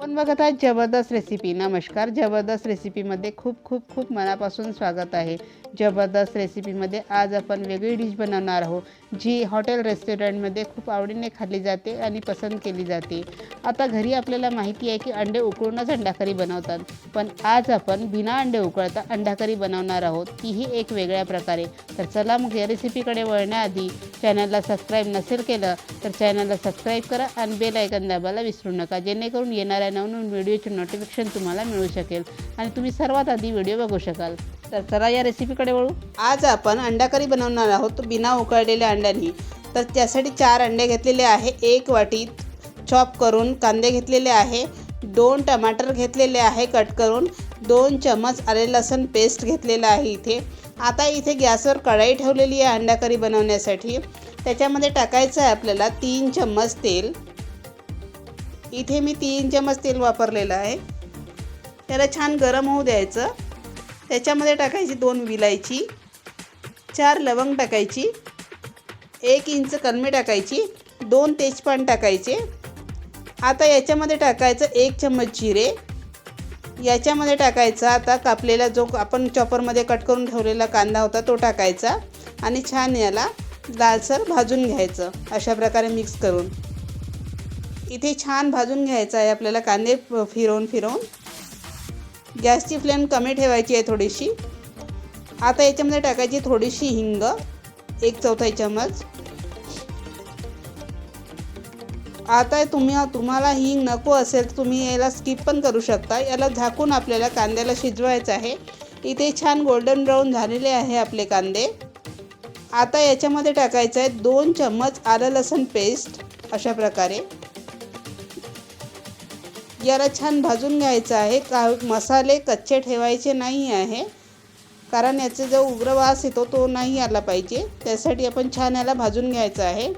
आपण बघत आहात जबरदस्त रेसिपी नमस्कार. जबरदस्त रेसिपीमध्ये खूप खूप खूप मनापासून स्वागत आहे. जबरदस्त रेसिपीमध्ये आज आपण वेगळी डिश बनवणार आहोत जी हॉटेल रेस्टॉरंटमध्ये खूप आवडीने खाल्ली जाते आणि पसंत केली जाते. आता घरी आपल्याला माहिती आहे की अंडे उकळूनच अंडाकरी बनवतात. पण आज आपण बिना अंडे उकळता अंडाकरी बनवणार आहोत तीही एक वेगळ्या प्रकारे. तर चला मग या रेसिपीकडे वळण्याआधी चॅनलला सबस्क्राईब नसेल केलं तर चॅनलला सबस्क्राईब करा आणि बेल ऐकन दाबायला विसरू नका. जेणेकरून येणाऱ्या नवनवीन व्हिडिओचे नोटिफिकेशन तुम्हाला मिळू शकेल आणि तुम्ही सर्वात आधी व्हिडिओ बघू शकाल. तर चला या रेसिपीकडे वळू. आज आपण अंडाकरी बनवणार आहोत बिना उकळलेल्या अंड्यांनी. तर त्यासाठी चार अंडे घेतलेले आहे. एक वाटी चॉप करून कांदे घेतलेले आहे. दोन टमाटर घेतलेले आहे कट करून. दोन चमच आले लसण पेस्ट घेतलेलं आहे इथे. आता इथे गॅसवर कढाई ठेवलेली आहे अंडाकरी बनवण्यासाठी. त्याच्यामध्ये टाकायचं आहे आपल्याला तीन चम्मच तेल. इथे मी तीन चम्मच तेल वापरलेलं आहे. त्याला छान गरम होऊ द्यायचं. त्याच्यामध्ये टाकायची दोन विलायची. चार लवंग टाकायची. एक इंच कलमी टाकायची. दोन तेजपान टाकायचे. आता याच्यामध्ये टाकायचं एक चम्मच जिरे. याच्यामध्ये टाकायचा आता कापलेला जो आपण चॉपरमध्ये कट करून ठेवलेला कांदा होता तो टाकायचा आणि छान याला लालसर भाजून घ्यायचं अशा प्रकारे मिक्स करून. इथे छान भाजून घ्यायचं आहे आपल्याला कांदे फिरवून फिरवून. गॅसची फ्लेम कमी ठेवायची आहे थोडीशी. आता याच्यामध्ये टाकायची थोडीशी हिंग एक चौथाई चम्मच. आता तुम्ही तुम्हाला हिंग नको असेल तर तुम्ही याला स्किप पण करू शकता. याला झाकून आपल्याला कांद्याला शिजवायचं आहे. इथे छान गोल्डन ब्राऊन झालेले आहे आपले कांदे. आता याच्यामध्ये टाकायचं आहे दोन चम्मच आलं लसूण पेस्ट अशा प्रकारे. याला छान भाजून घ्यायचं आहे. का मसाले कच्चे ठेवायचे नाही आहे. कारण याचा जो उग्र वास येतो तो नाही आला पाहिजे. त्यासाठी आपण छान याला भाजून घ्यायचं आहे.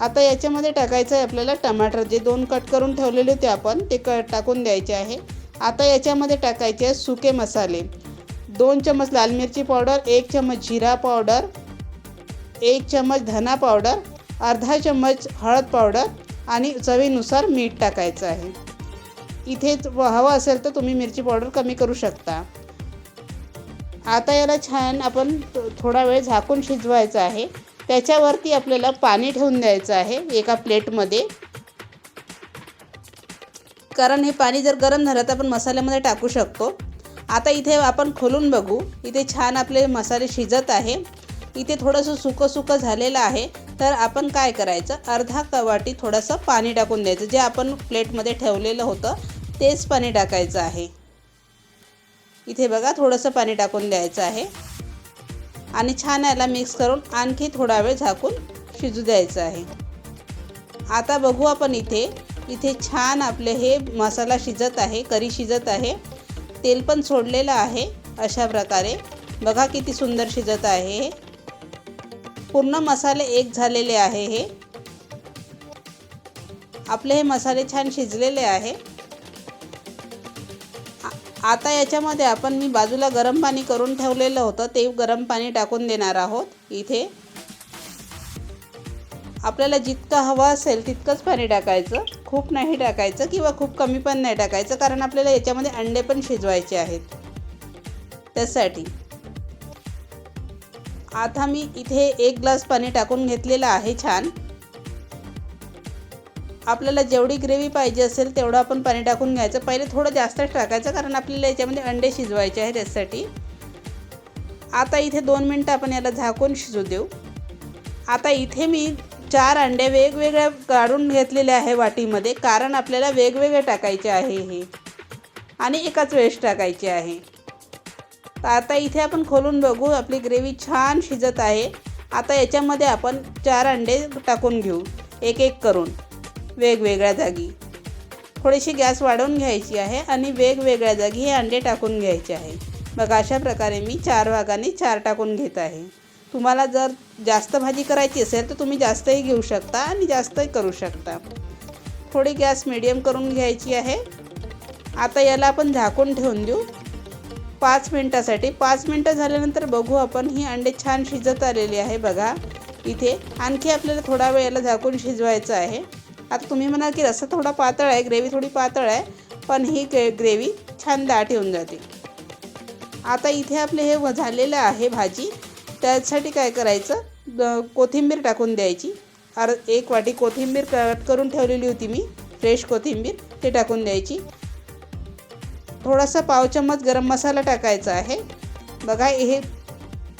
आता याच्यामध्ये टाकायचं आहे आपल्याला टमाटर. जे दोन कट करून ठेवलेले होते आपण ते क टाकून द्यायचे आहे. आता याच्यामध्ये टाकायचे आहे सुके मसाले. दोन चम्मच लाल मिरची पावडर एक चम्मच जिरा पावडर एक चम्मच धना पावडर अर्धा चम्मच हळद पावडर आणि चवीनुसार मीठ टाकायचं आहे. इथे हवं असेल तर तुम्ही मिरची पावडर कमी करू शकता. आता याला छान आपण थोडा वेळ झाकून शिजवायचं आहे. त्याच्यावरती आपल्याला पाणी ठेवून द्यायचं आहे एका प्लेटमध्ये. कारण हे पाणी जर गरम झालं तर आपण मसाल्यामध्ये टाकू शकतो. आता इथे आपण खोलून बघू. इथे छान आपले मसाले शिजत आहे. इथे थोडंसं सुकं सुकं झालेलं आहे. तर आपण काय करायचं? अर्धा कवाटी थोडंसं पाणी टाकून द्यायचं. जे आपण प्लेटमध्ये ठेवलेलं होतं तेच पाणी टाकायचं आहे. इथे बघा थोडंसं पाणी टाकून द्यायचं आहे. आणि छान याला मिक्स करून आणखी थोडा वेळ झाकून शिजू द्यायचं आहे. आता बघू आपण इथे इथे छान आपले हे मसाला शिजत आहे करी शिजत आहे. तेल पण सोडलेलं आहे अशा प्रकारे. बघा किती सुंदर शिजत आहे हे. पूर्ण मसाले एक झालेले आहे हे. आपले हे मसाले छान शिजलेले आहे. आता याच्यामध्ये आपण मी बाजूला गरम पाणी करून ठेवलेलं होतं ते गरम पाणी टाकून देणार आहोत इथे. आपल्याला जितकं हवं असेल तितकंच पाणी टाकायचं. खूप नाही टाकायचं किंवा खूप कमी पण नाही टाकायचं कारण आपल्याला याच्यामध्ये अंडे पण शिजवायचे आहेत. त्यासाठी. आता मी इथे एक ग्लास पाणी टाकून घेतलेलं आहे छान. आपल्याला जेवढी ग्रेव्ही पाहिजे असेल तेवढं आपण पाणी टाकून घ्यायचं. पहिले थोडं जास्तच टाकायचं कारण आपल्याला याच्यामध्ये अंडे शिजवायचे आहे त्यासाठी आता इथे दोन मिनटं आपण याला झाकून शिजू देऊ. आता इथे मी चार अंडे वेगवेगळ्या काढून घेतलेले आहे वाटीमध्ये कारण आपल्याला वेगवेगळे टाकायचे आहे हे. आणि एकाच वेळेस टाकायचे आहे. तर आता इथे आपण खोलून बघू आपली ग्रेव्ही छान शिजत आहे. आता याच्यामध्ये आपण चार अंडे टाकून घेऊ एक एक करून. वेगवेगळ्या जागी. थोडीशी गॅस वाढवून घ्यायची आहे आणि वेगवेगळ्या जागी हे अंडे टाकून घ्यायचे आहे. बघा अशा प्रकारे मी चार भागाने चार टाकून घेत आहे. तुम्हाला जर जास्त भाजी करायची असेल तर तुम्ही जास्तही घेऊ शकता आणि जास्तही करू शकता. थोडी गॅस मिडियम करून घ्यायची आहे. आता याला आपण झाकून ठेवून देऊ. पाच मिनटासाठी पाच मिनटं झाल्यानंतर बघू आपण ही अंडे छान शिजत आलेली आहे बघा. इथे आणखी आपल्याला थोडा वेळ याला झाकून शिजवायचं आहे. आता तुम्ही म्हणाल की रस्सा थोडा पातळ आहे ग्रेव्ही थोडी पातळ आहे पण ही ग्रे ग्रेव्ही छान दाट येऊन जाते. आता इथे आपले हे झालेलं आहे भाजी. त्यासाठी काय करायचं? कोथिंबीर टाकून द्यायची. अर एक वाटी कोथिंबीर कट करून ठेवलेली होती मी फ्रेश कोथिंबीर ते टाकून द्यायची. थोडासा पाव चम्मच गरम मसाला टाकायचा आहे. बघा हे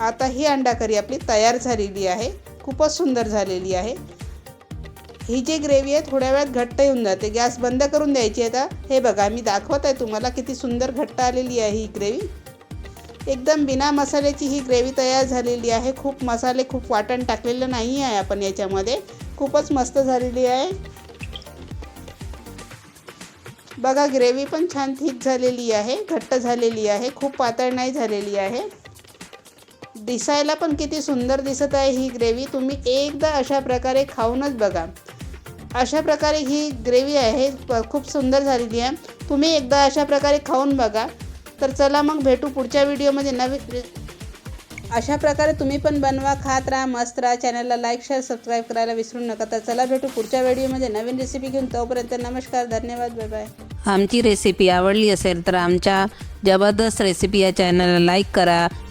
आता ही अंडा करी आपली तयार झालेली आहे. खूपच सुंदर झालेली आहे. ही जी ग्रेव्ही आहे थोड्या वेळात घट्ट येऊन जाते. गॅस बंद करून द्यायची आता. हे बघा मी दाखवत आहे तुम्हाला किती सुंदर घट्ट आलेली आहे ही ग्रेव्ही. एकदम बिना मसाल्याची ही ग्रेव्ही तयार झालेली आहे. खूप मसाले खूप वाटण टाकलेलं नाही आहे आपण याच्यामध्ये. खूपच मस्त झालेली आहे. बघा ग्रेव्ही पण छान थिक झालेली आहे घट्ट झालेली आहे खूप पातळ नाही झालेली आहे. दिसायला पण किती सुंदर दिसत आहे ही ग्रेव्ही. तुम्ही एकदा अशा प्रकारे खाऊनच बघा. अशा प्रकारे ही ग्रेव्ही आहे. खूप सुंदर झालेली आहे. तुम्ही एकदा अशा प्रकारे खाऊन बघा. तर चला मग भेटू पुढच्या व्हिडिओमध्ये नवीन अशा प्रकारे तुम्ही पण बनवा खात राहा मस्त राहा. चॅनलला लाईक शेअर सबस्क्राईब करायला विसरू नका. तर चला भेटू पुढच्या व्हिडिओमध्ये नवीन रेसिपी घेऊन. तोपर्यंत नमस्कार धन्यवाद बाय बाय आमची रेसिपी आवडली असेल तर आमच्या जबरदस्त रेसिपी या चॅनलला लाईक करा.